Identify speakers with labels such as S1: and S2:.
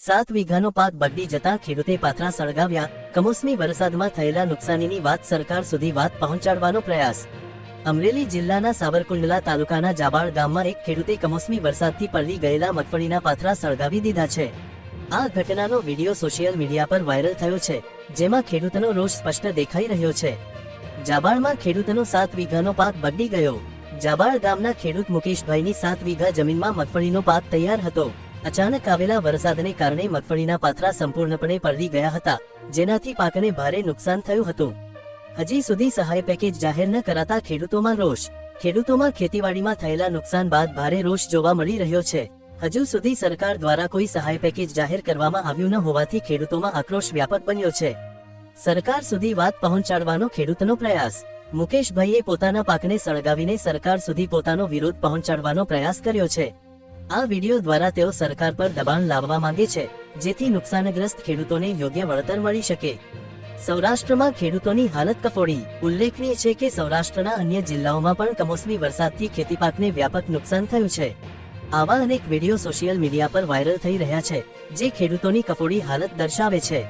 S1: સાત વીઘાનો પાક બગડી જતા ખેડૂતે પાથરા સળગાવ્યા. કમોસમી વરસાદમાં થયેલા નુકસાનીની વાત સરકાર સુધી વાત પહોંચાડવાનો પ્રયાસ. અમરેલી જિલ્લાના સાવરકુંડલા તાલુકાના જાબાળ ગામમાં એક ખેડૂતે કમોસમી વરસાદથી પલળી ગયેલા મગફળીના પાથરા સળગાવી દીધા છે. આ ઘટનાનો વીડિયો સોશિયલ મીડિયા પર વાયરલ થયો છે, જેમાં ખેડૂતનો રોષ સ્પષ્ટ દેખાઈ રહ્યો છે. જાબાળમાં ખેડૂતનો સાત વીઘાનો પાક બગડી ગયો. જાબાળ ગામના ખેડૂત મુકેશભાઈની સાત વીઘા જમીનમાં મગફળીનો પાક તૈયાર હતો. અચાનક આવેલા વરસાદને કારણે મગફળીના પાથરા સંપૂર્ણપણે પલળી ગયા હતા, જેનાથી પાકને ભારે નુકસાન થયું હતું. હજી સુધી સહાય પેકેજ જાહેર ન કરાતા ખેડૂતોમાં રોષ. ખેડૂતોમાં ખેતીવાડીમાં થયેલા નુકસાન બાદ ભારે રોષ જોવા મળી રહ્યો છે. હજુ સુધી સરકાર દ્વારા કોઈ સહાય પેકેજ જાહેર કરવામાં આવ્યું ન હોવાથી ખેડૂતોમાં આક્રોશ વ્યાપક બન્યો છે. સરકાર સુધી વાત પહોંચાડવાનો ખેડૂતનો પ્રયાસ. મુકેશભાઈએ પોતાના પાકને સળગાવીને સરકાર સુધી પોતાનો વિરોધ પહોંચાડવાનો પ્રયાસ કર્યો છે. આ વીડિયો દ્વારા તેઓ સરકાર પર દબાણ લાવવા માંગે છે, જેથી નુકસાનગ્રસ્ત ખેડૂતોને યોગ્ય વળતર મળી શકે. સૌરાષ્ટ્રમાં ખેડૂતોની હાલત કફોડી. ઉલ્લેખનીય છે કે સૌરાષ્ટ્રના અન્ય જિલ્લાઓમાં પણ કમોસમી વરસાદથી ખેતીપાકને વ્યાપક નુકસાન થયું છે. આવા અનેક વીડિયો સોશિયલ મીડિયા પર વાયરલ થઈ રહ્યા છે, જે ખેડૂતોની કફોડી હાલત દર્શાવે છે.